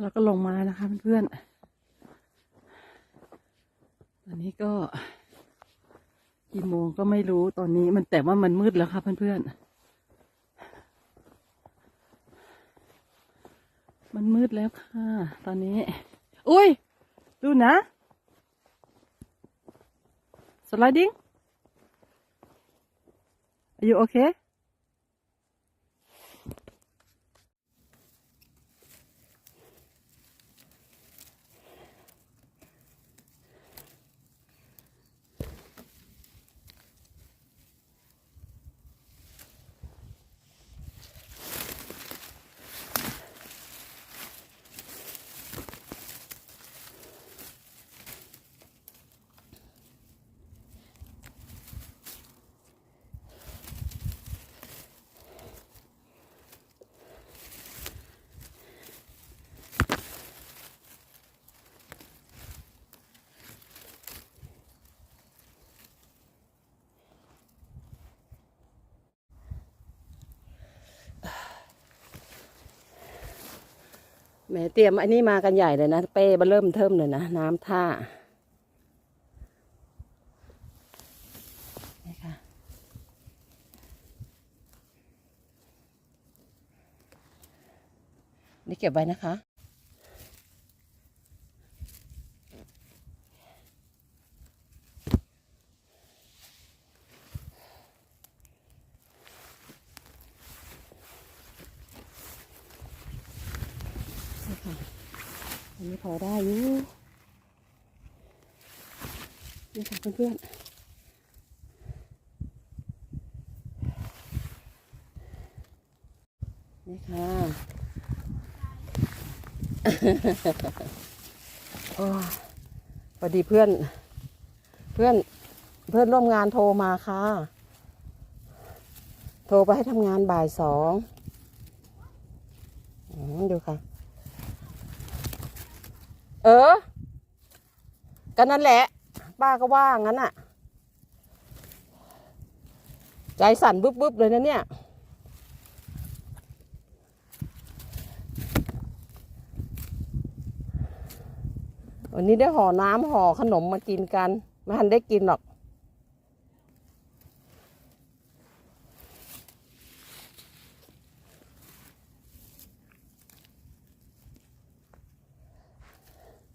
แล้วก็ลงมาแล้วนะคะเพื่อนๆตอนนี้ก็กี่โมงก็ไม่รู้ตอนนี้มันแต่ว่ามันมืดแล้วค่ะเพื่อนๆ มันมืดแล้วค่ะ ตอนนี้ อุ้ย ดูนะ sliding are you okay แหมเตรียมอันนี้มากันใหญ่เลยนะ เป้มาเริ่มเทิมเลยนะ น้ำท่านี่ค่ะนี่เก็บไว้นะคะ นี่ค่ะ อันนี้พอได้อยู่นี่ค่ะเพื่อนๆนี่ค่ะพอดีเพื่อน เพื่อนเพื่อนร่วมงานโทรมาค่ะ โทรไปให้ทำงานบ่ายสองอดูค่ะ เออ ก็นั่นแหละ ป้าก็ว่างั้นอะใจสั่นบึบๆเลยนะเนี่ย วันนี้ได้ห่อน้ำห่อขนมมากินกัน ไม่ทันได้กินหรอก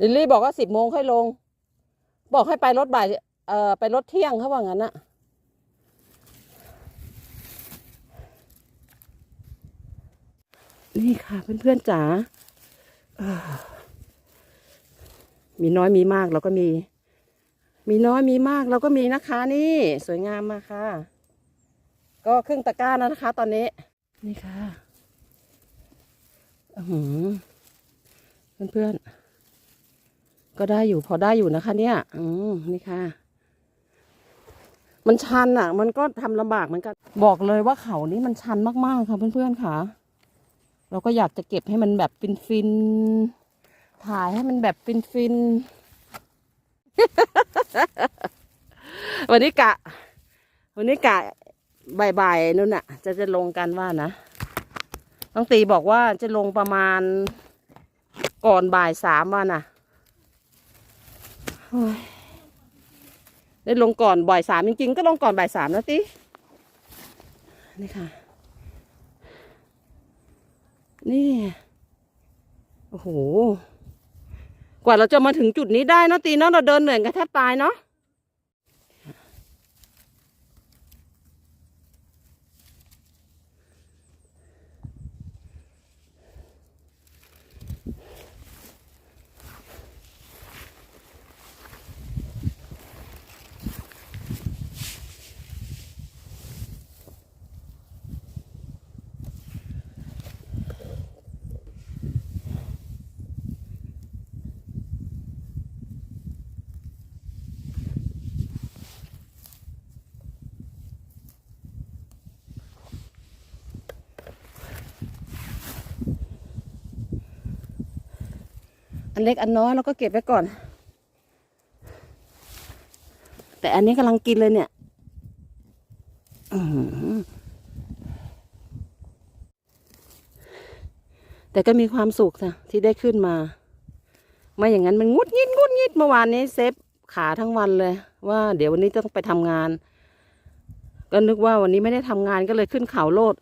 ลิลลี่บอกว่าสิบโมงค่อยลง บอกให้ไปรถบ่าย เอ่อ ไปรถเที่ยงเขาว่างั้นอะนี่ค่ะเพื่อนๆจ๋ามีน้อยมีมากเราก็มี มีน้อยมีมากเราก็มีนะคะ นี่สวยงามมากค่ะ ก็ครึ่งตะกร้าแล้วนะคะ ตอนนี้ นี่ค่ะ อือเพื่อนๆ ก็ได้อยู่พอได้อยู่นะคะ เนี่ยอืมนี่ค่ะ มันชันอะ มันก็ทำลำบากเหมือนกัน บอกเลยว่าเขานี้มันชันมากๆค่ะเพื่อนๆค่ะ เราก็อยากจะเก็บให้มันแบบฟินๆถ่ายให้มันแบบฟินๆวันนี้กะ วันนี้กะบ่ายๆนู่นน่ะ จะจะลงกันว่านะน้องตีบอกว่าจะลงประมาณก่อนบ่ายสามวันน่ะ ได้ลงก่อนบ่ายสามจริงๆ ก็ลงก่อนบ่ายสามนะตินี่ค่ะ นี่ โอ้โห กว่าเราจะมาถึงจุดนี้ได้นอะตีเนาะเราเดินเหนื่อยกันแทบตายเนาะ เล็กอันน้อยเราก็เก็บไว้ก่อน แต่อันนี้กำลังกินเลยเนี่ยแต่ก็มีความสุขนะที่ได้ขึ้นมา ไม่อย่างนั้นมันงุดงิดงุดงิดเมื่อวานนี้เซฟขาทั้งวันเลย ว่าเดี๋ยววันนี้ต้องไปทำงาน ก็นึกว่าวันนี้ไม่ได้ทำงานก็เลยขึ้นเขาโลด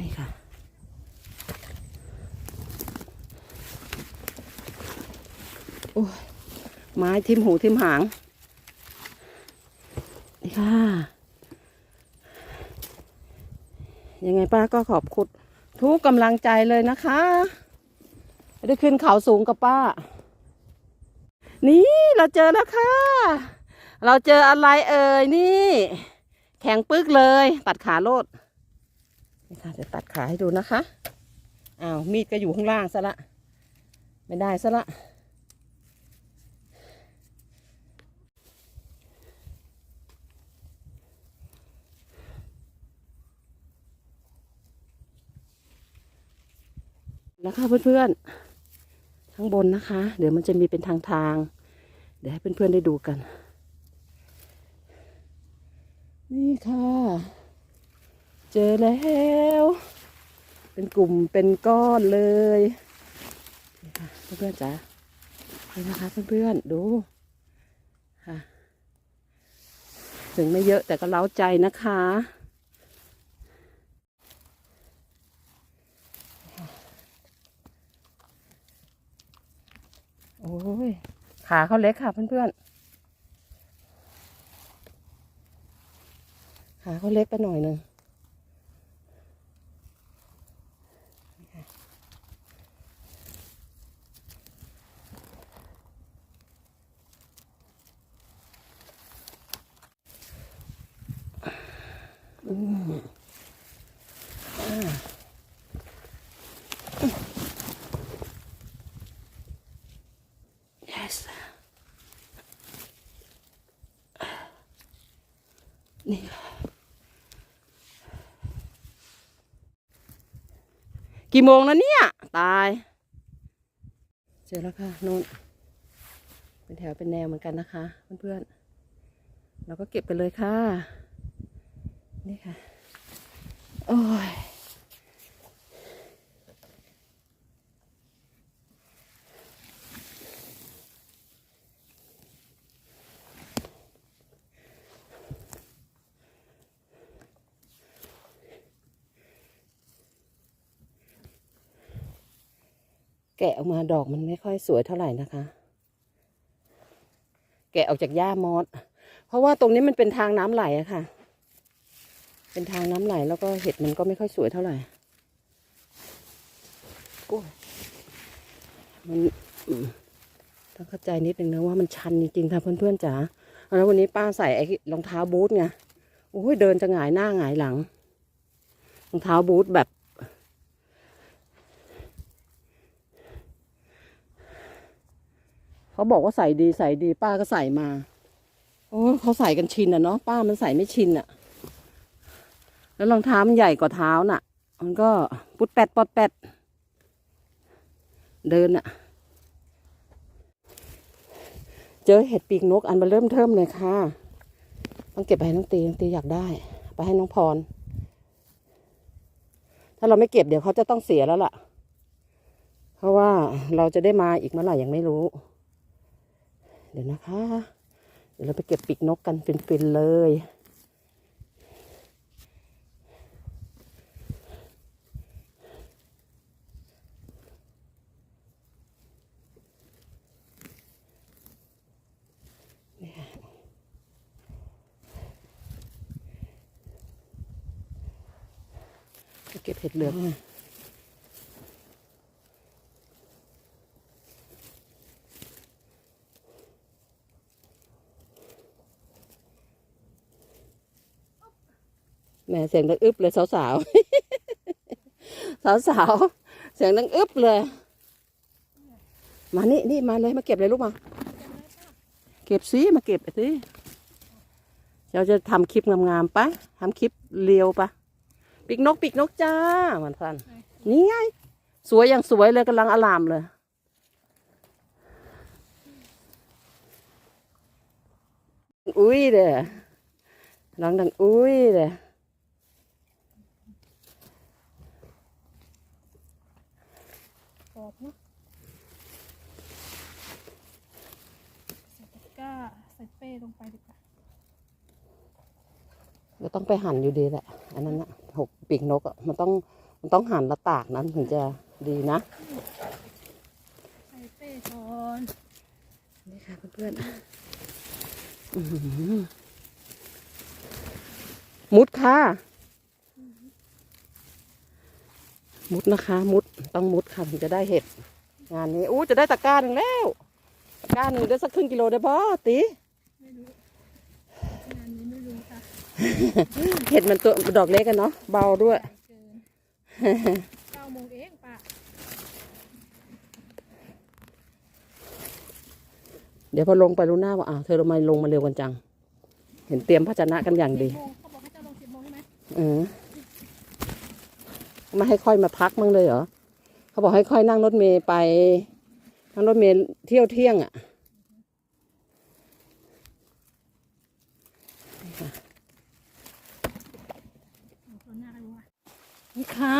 นี่ค่ะ โอ้ยไม้ทิ่มหูทิ่มหาง นี่ค่ะ ยังไงป้าก็ขอบคุณทุกกำลังใจเลยนะคะ ได้ขึ้นเขาสูงกับป้า นี่เราเจอแล้วค่ะ เราเจออะไรเอ่ยนี่ แข็งปึกเลย ตัดขาโลดนี่ค่ะจะตัดขาให้ดูนะคะ อ้าวมีดก็อยู่ข้างล่างซะละ ไม่ได้ซะละ นะคะเพื่อนๆ ข้างบนนะคะ เดี๋ยวมันจะมีเป็นทางทาง เดี๋ยวให้เพื่อนๆได้ดูกัน นี่ค่ะ เจอแล้ว เป็นกลุ่มเป็นก้อนเลยนี่ค่ะเพื่อนๆจ๋านี่นะคะเพื่อนๆดูค่ะ ถึงไม่เยอะแต่ก็เล้าใจนะคะ ยขาเขาเล็กค่ะเพื่อนๆขาเขาเล็กไปหน่อยหนึ่งอืมอ่า yes นี่กี่โมงแล้วเนี่ย ตาย เจอแล้วค่ะนู่นเป็นแถวเป็นแนวเหมือนกันนะคะ เพื่อนๆเราก็เก็บไปเลยค่ะ นี่ค่ะ โอ้ยะออกมาดอกมันไม่ค่อยสวยเท่าไหร่นะคะ แกะออกจากหญ้ามอสเพราะว่าตรงนี้มันเป็นทางน้ำไหลอะค่ะ เป็นทางน้ำไหลแล้วก็เห็ดมันก็ไม่ค่อยสวยเท่าไหร่โอ้ยมันต้องเข้าใจนิดนึงนะว่ามันชันจริงๆค่ะเพื่อนๆจ๋าแล้ววันนี้ป้าใส่ไอ้รองเท้าบูทไงโอ้ยเดินจะหงายหน้าหงายหลังรองเท้าบูทแบบ เขาบอกว่าใส่ดีใส่ดีป้าก็ใส่มาโอ้เขาใส่กันชินอะเนาะป้ามันใส่ไม่ชินอะ แล้วรองเท้ามันใหญ่กว่าเท้าน่ะ มันก็ปุดแปดปอดแปดเดินอะ เจอเห็ดปีกนกอันมาเริ่มเทิมเลยค่ะ ต้องเก็บไปให้น้องตีน้องตีอยากได้ ไปให้น้องพร ถ้าเราไม่เก็บเดี๋ยวเขาจะต้องเสียแล้วล่ะ เพราะว่าเราจะได้มาอีกเมื่อไหร่ยังไม่รู้ ดี๋ยวนะคะ เดี๋ยวเราไปเก็บปีกนกกันฟินๆเลยเก็บเห็ดเหลือง มเสียงดังอึบเลยสาวสาวสาวสาวเสียงดังอึบเลย มานี่นี่มาเลยมาเก็บเลยลูกมา เก็บสิมาเก็บสิเราจะทำคลิปงามๆปะทำคลิปเรียวปะปีกนกปีกนกจ้ามันฟันนี่ไง สวยอย่างสวยเลยกำลังอลามเลยอุ้ยเด้อร้องดังอุ้ยเด้อ อบเนาะใส่ตะกร้าใส่เป้ลงไปดีกว่าก็ต้องไปหั่นอยู่ดีแหละ อันนั้นอะหกปีกนกอะมันต้องมันต้องหั่นและตากนั้นถึงจะดีนะใส่เป้ก่อนนี่ค่ะเพื่อนๆอื้อหือมุดค่ะ มุดนะคะ มุดต้องมุดค่ะถึงจะได้เห็ด งานนี้อู้จะได้ตะกร้าหนึ่งแล้วตะกร้าหนึ่งได้สักครึ่งกิโลได้ป่ะตี ไม่รู้งานนี้ไม่รู้ค่ะเห็ดมันตัวดอกเล็กกันเนาะเบาด้วยใหญ่เกินเก้าโมงเองป่ะเดี๋ยวพอลงไปรู้หน้าว่าอ้าวเธอทำไมลงมาเร็วกันจัง เห็นเตรียมภาชนะกันอย่างดีสิบโมงเขาบอกให้เจ้าลงสิบโมงใช่ไหมเออไม่ให้ค่อยมาพักมั้งเลยเหรอเขาบอกให้ค่อยนั่งรถเมย์ไปนั่งรถเมย์เที่ยวเที่ยงอะ เอาตัวหน้ากันดูว่า นี่ค่ะ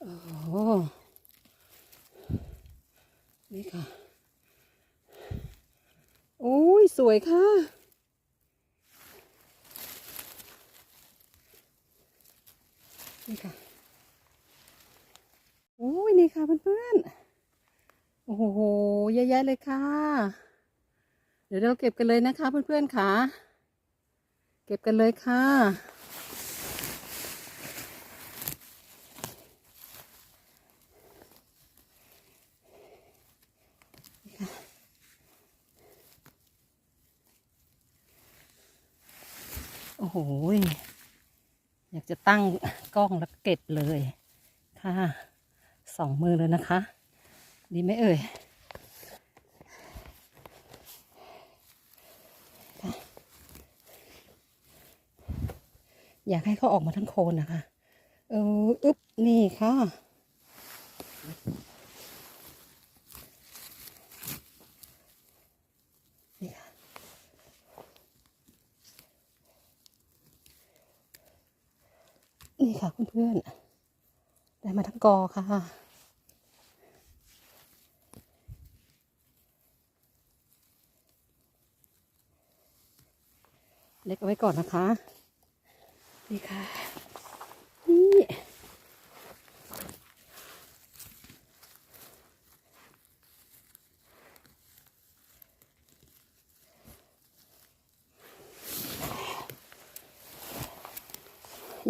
โอ้โหนี่ค่ะ โอ้ ยสวยค่ะ นี่ค่ะ โอ้ยนี่ค่ะเพื่อนๆ โอ้โหเยอะแยะเลยค่ะ เดี๋ยวเราเก็บกันเลยนะคะเพื่อนๆค่ะ เก็บกันเลยค่ะ โอ้โห อยากจะตั้งกล้องแล้วเก็บเลยค่ะสองมือเลยนะคะ ดีไหมเอ่ยอยากให้เขาออกมาทั้งโคนนะคะ เออ อึ๊บ นี่ค่ะ นี่ค่ะ นี่ค่ะเพื่อนๆ ได้มาทั้งกอค่ะ เล็กเอาไว้ก่อนนะคะนี่ค่ะ นี่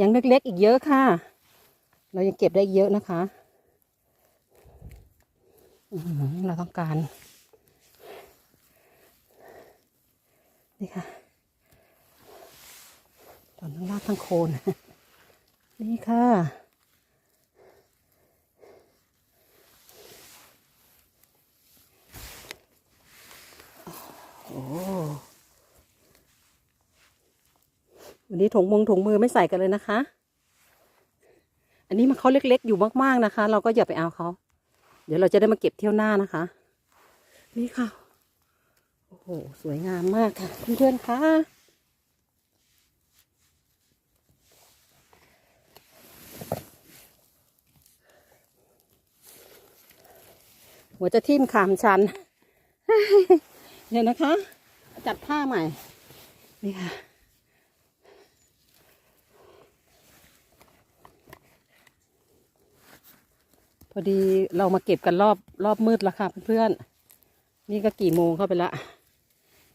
ยังเล็กๆอีกเยอะค่ะ เรายังเก็บได้เยอะนะคะ เราต้องการ นี่ค่ะตอนทั้งรากทั้งโคน นี่ค่ะโอ้ วันนี้ถุงมงถุงมือไม่ใส่กันเลยนะคะ อันนี้มันเขาเล็ก ๆ อยู่มากๆนะคะ เราก็อย่าไปเอาเขา เดี๋ยวเราจะได้มาเก็บเที่ยวหน้านะคะ นี่ค่ะ โอ้โห สวยงามมากค่ะเพื่อนๆค่ะหัวจะทิ่มขามชันเดี๋ยวนะคะ จัดผ้าใหม่ นี่ค่ะ พอดีเรามาเก็บกันรอบรอบมืดแล้วค่ะเพื่อนๆนี่ก็กี่โมงเข้าไปละ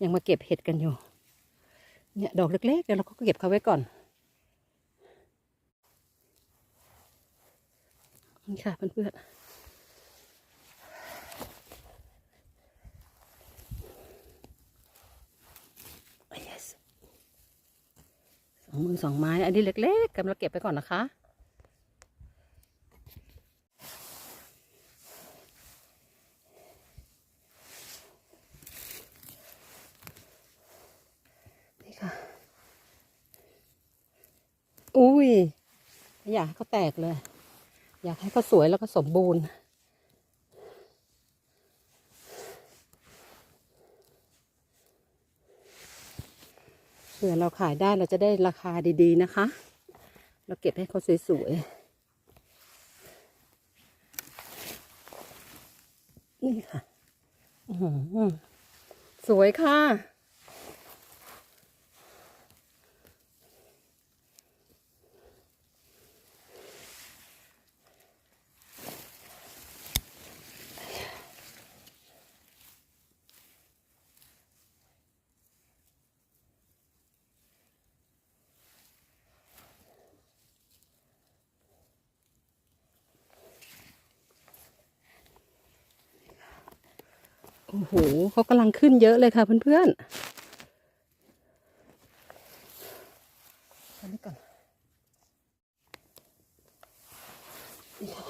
ยังมาเก็บเห็ดกันอยู่ เนี่ยดอกเล็กๆเดี๋ยวเราก็เก็บเขาไว้ก่อนนี่ค่ะเพื่อนๆ yes สองมือสองไม้ อันนี้เล็กๆกำลังเก็บไปก่อนนะคะ อยากให้เขาแตกเลย อยากให้เขาสวยแล้วก็สมบูรณ์ เผื่อเราขายได้เราจะได้ราคาดีๆนะคะ เราเก็บให้เขาสวยๆ นี่ค่ะสวยค่ะ โอ้โหเขากำลังขึ้นเยอะเลยค่ะเพื่อนๆอันนี้ก่อนนี่ค่ะ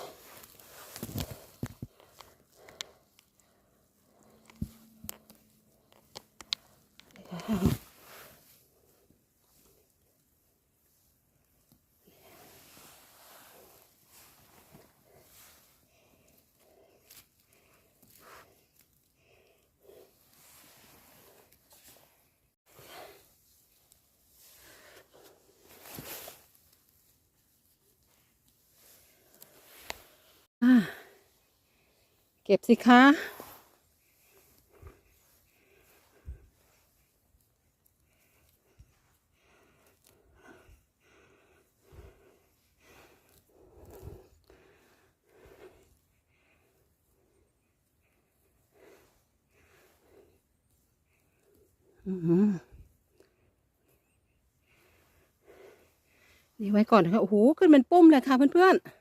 นี่ค่ะอ่าเก็บสิคะ นี่ไว้ก่อนนะคะ โอ้โห ขึ้นเป็นปุ้มเลยค่ะเพื่อนๆ